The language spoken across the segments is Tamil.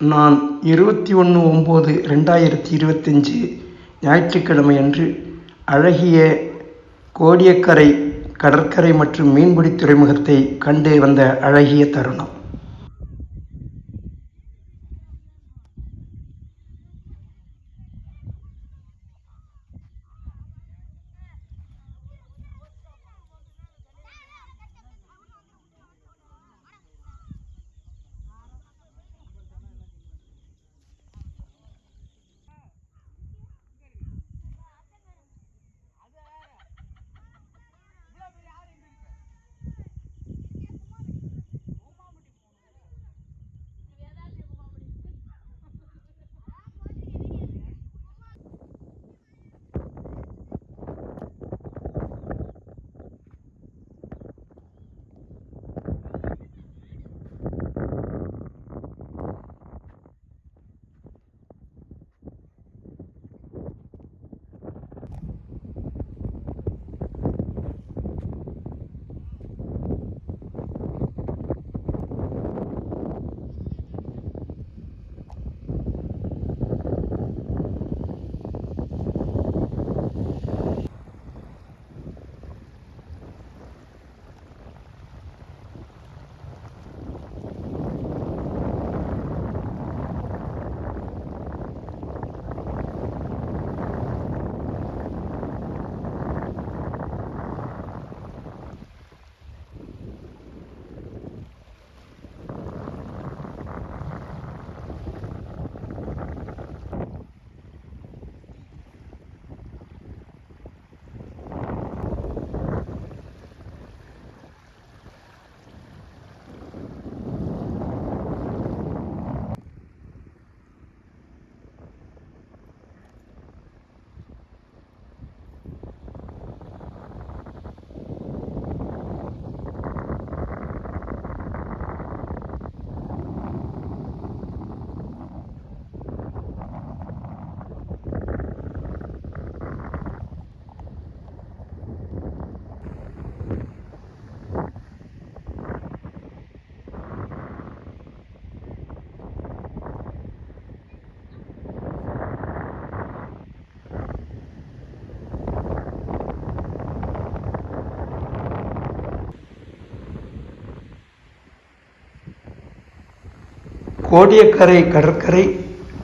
நான் இருபத்தி ஒன்று ஒம்பது ரெண்டாயிரத்தி இருபத்தஞ்சி ஞாயிற்றுக்கிழமை அன்று அழகிய கோடியக்கரை கடற்கரை மற்றும் மீன்பிடி துறைமுகத்தை கண்டு வந்த அழகிய தருணம். கோடியக்கரை கடற்கரை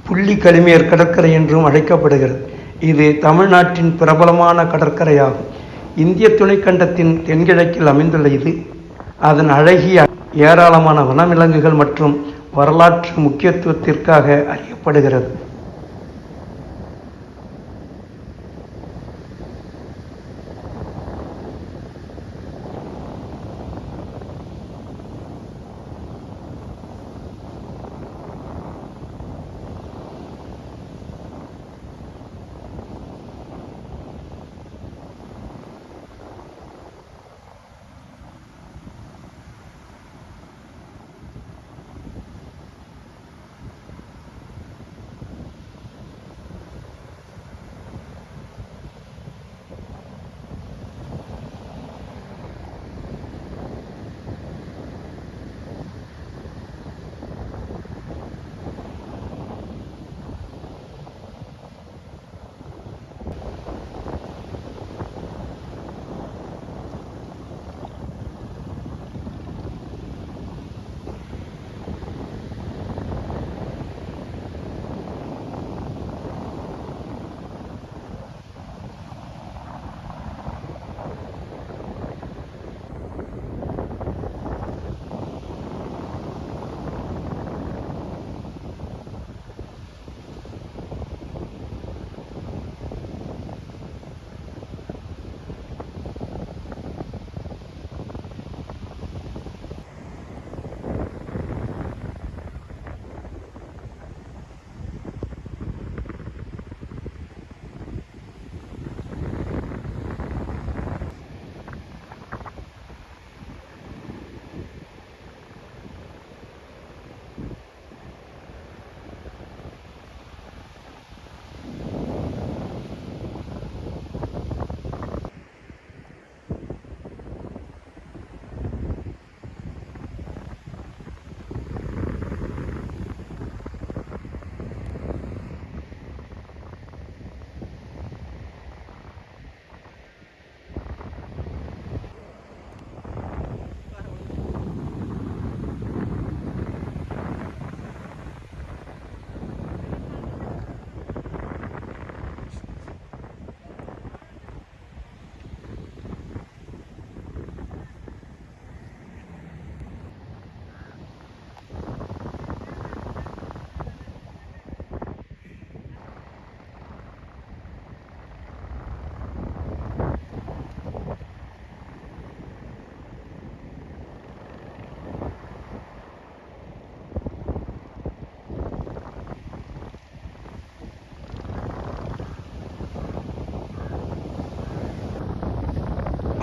புள்ளி கலிமியர் கடற்கரை என்றும் அழைக்கப்படுகிறது. இது தமிழ்நாட்டின் பிரபலமான கடற்கரையாகும். இந்திய துணைக்கண்டத்தின் தென்கிழக்கில் அமைந்துள்ள இது அதன் அழகிய ஏராளமான வனவிலங்குகள் மற்றும் வரலாற்று முக்கியத்துவத்திற்காக அறியப்படுகிறது.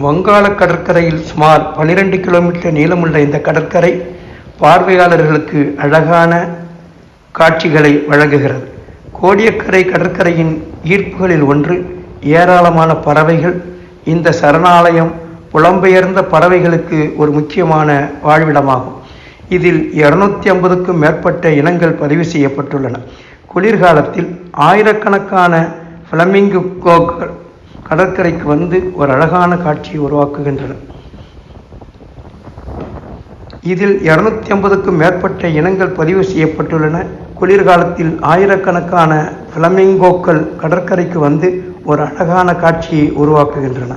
வங்காள கடற்கரையில் சுமார் 12 கிலோமீட்டர் நீளமுள்ள இந்த கடற்கரை பார்வையாளர்களுக்கு அழகான காட்சிகளை வழங்குகிறது. கோடியக்கரை கடற்கரையின் ஈர்ப்புகளில் ஒன்று ஏராளமான பறவைகள். இந்த சரணாலயம் புலம்பெயர்ந்த பறவைகளுக்கு ஒரு முக்கியமான வாழ்விடமாகும். இதில் 250 ஐம்பதுக்கும் மேற்பட்ட இனங்கள் பதிவு செய்யப்பட்டுள்ளன. குளிர்காலத்தில் ஆயிரக்கணக்கான ஃப்ளமிங்கோக்கள் கடற்கரைக்கு வந்து ஒரு அழகான காட்சியை உருவாக்குகின்றன. இதில் 250 ஐம்பதுக்கும் மேற்பட்ட இனங்கள் பதிவு செய்யப்பட்டுள்ளன. குளிர்காலத்தில் ஆயிரக்கணக்கான ஃப்ளமிங்கோக்கள் கடற்கரைக்கு வந்து ஒரு அழகான காட்சியை உருவாக்குகின்றன.